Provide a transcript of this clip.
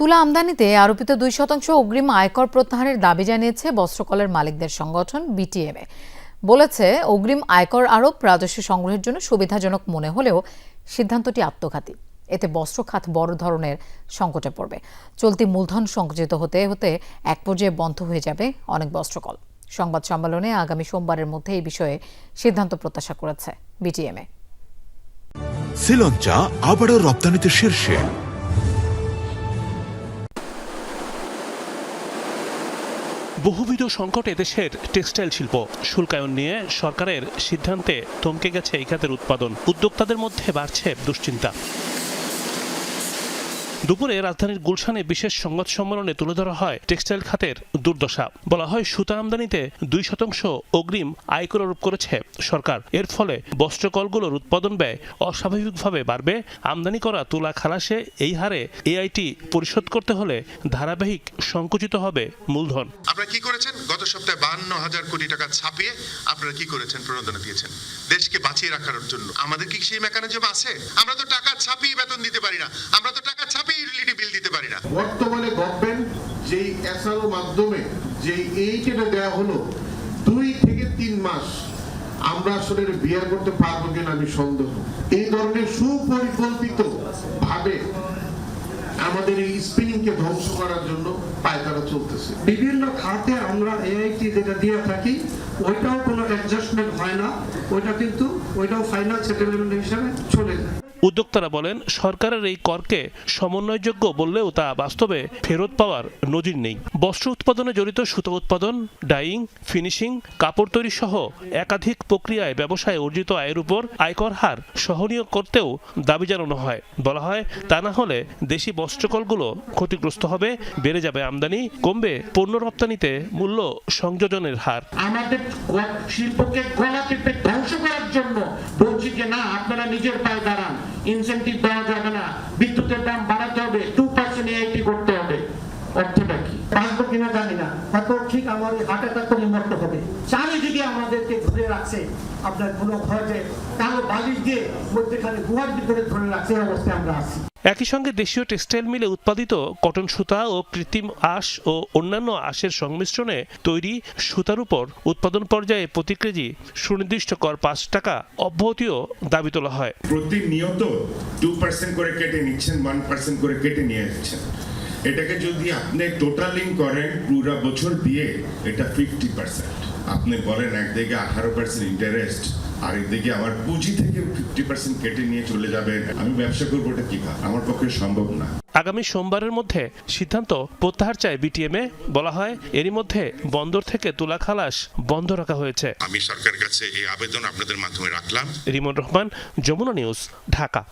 তুলা আমদানিতে আরোপিত দুই শতাংশ অগ্রিম আয়কর প্রত্যাহারের দাবি জানিয়েছে বস্ত্রকলের মালিকদের সংগঠন বিটিএমএ বলেছে, অগ্রিম আয়কর আরোপ রাজস্ব সংগ্রহের জন্য সুবিধাজনক মনে হলেও সিদ্ধান্তটি আত্মঘাতী। এতে বস্ত্র খাত বড় ধরনের সংকটে পড়বে। চলতি মূলধন সংকুচিত হতে হতে এক পর্যায়ে বন্ধ হয়ে যাবে অনেক বস্ত্রকল। সংবাদ সম্মেলনে আগামী সোমবারের মধ্যে এই বিষয়ে সিদ্ধান্ত প্রত্যাশা করেছে বিটিএমএ শ্রীলঞ্চা আবারও রপ্তানিতে শীর্ষে। বহুবিধ সংকটে দেশের টেক্সটাইল শিল্প। শুল্কায়ন নিয়ে সরকারের সিদ্ধান্তে থমকে গেছে এই খাতের উৎপাদন। উদ্যোক্তাদের মধ্যে বাড়ছে দুশ্চিন্তা। দুপুরে রাজধানীর গুলশানে বিশেষ সংবাদ সম্মেলনে তুলে ধরা হয় টেক্সটাইল খাতের দুর্দশা। বলা হয়, সুতা আমদানিতে দুই শতাংশ অগ্রিম আয়কর আরোপ করেছে সরকার। এর ফলে বস্ত্রকলগুলোর উৎপাদন ব্যয় অস্বাভাবিকভাবে বাড়বে। আমদানি করা তুলা খালাসে এই হারে এআইটি পরিশোধ করতে হলে ধারাবাহিক সংকুচিত হবে মূলধন। আপনারা কি করেছেন? গত সপ্তাহে বাহান্ন হাজার কোটি টাকা ছাপিয়ে আপনারা কি করেছেন? প্রণোদনা দিয়েছেন। দেশকে বাঁচিয়ে রাখার জন্য। আমাদের কি সেই মেকানিজম আছে? আমরা তো টাকা ছাপিয়ে বেতন দিতে পারি না। আমরা তো টাকা ছাপিয়ে ইউটিলিটি বিল দিতে পারি না বর্তমানে গভর্নমেন্ট যেই এসআরও মাধ্যমে যেই এইটা দেওয়া হলো, দুই থেকে তিন মাস আমরা আসলে বিয়ার করতে পারব কিনা আমি সন্দেহ। এই ধরনের সুপরিকল্পিত ভাবে আমাদের এই স্পিনিং কে ধ্বংস করার জন্য পায়তারা চলতেছে। বিভিন্ন খাতে আমরা এআইটি যেটা দিয়ে থাকি, ওইটাও কোনো অ্যাডজাস্টমেন্ট হয় না, ওইটা কিন্তু, ওইটাও ফাইনাল সেটেলমেন্ট হিসাবে চলে যায়। উদ্যোক্তারা বলেন, সরকারের এই করকে সমন্বয়যোগ্য বললেও তা বাস্তবে ফেরত পাওয়ার নজির নেই। বস্ত্র উৎপাদনে জড়িত সুতো উৎপাদন, ডাইং, ফিনিশিং, কাপড় তৈরি সহ একাধিক প্রক্রিয়ায় ব্যবসায় অর্জিত আয়ের উপর আয়কর হার সহনীয় করতেও দাবি জানানো হয়। বলা হয়, তা না হলে দেশি বস্ত্রকলগুলো ক্ষতিগ্রস্ত হবে, বেড়ে যাবে আমদানি, কমবে পণ্য রপ্তানিতে মূল্য সংযোজনের হার। আমাদের শিল্পকে ধ্বংস করার জন্য বলছি যে না, আপনারা নিজের পায়ে দাঁড়ান। ইনসেন্টিভ দেওয়া যাবে না। বিদ্যুতের দাম বাড়াতে হবে। টু পার্সেন্ট এআইটি করতে হবে। অর্থটা কি? বাঁচবো কিনা জানি না। তারপর ঠিক আমার হার্ট অ্যাটাক করে মরতে হবে। চারিদিকে আমাদেরকে ধরে রাখছে। আপনার কোনো ঘরে তাহলে বালিশ দিয়ে মধ্যেখানে গুহার ভিতরে ধরে রাখছে অবস্থায় আমরা আছি। একই সঙ্গে দেশীয় টেক্সটাইল মিলে উৎপাদিত কটন সুতা ও কৃত্রিম আঁশ ও অন্যান্য আঁশের সংমিশ্রণে তৈরি সুতার উপর উৎপাদন পর্যায়ে প্রতি কেজি সুনির্দিষ্ট কর পাঁচ টাকা অব্যাহতিও দাবি তোলা হয়। প্রতিনিয়ত টু পার্সেন্ট করে কেটে নিচ্ছেন ওয়ান পার্সেন্ট করে কেটে নিয়ে যাচ্ছেন এটাকে যদি আপনি টোটালিং করেন, পুরো বছর দিয়ে এটা ফিফটি পার্সেন্ট আপনি বলেন একদিকে আঠারো পার্সেন্ট ইন্টারেস্ট আর একদিকে আমার পুঁজি থেকে ফিফটি পার্সেন্ট কেটে নিয়ে চলে যাবে। আমি ব্যবসা করব এটা কি আমার পক্ষে সম্ভব না। আগামী সোমবারের মধ্যে সিদ্ধান্ত প্রত্যাহার চায় বিটিএম এ। বলা হয় এরই মধ্যে বন্দর থেকে তুলা খালাস বন্ধ রাখা হয়েছে। আমি সরকারের কাছে এই আবেদন আপনাদের মাধ্যমে রাখলাম। রিমন রহমান যমুনা নিউজ ঢাকা।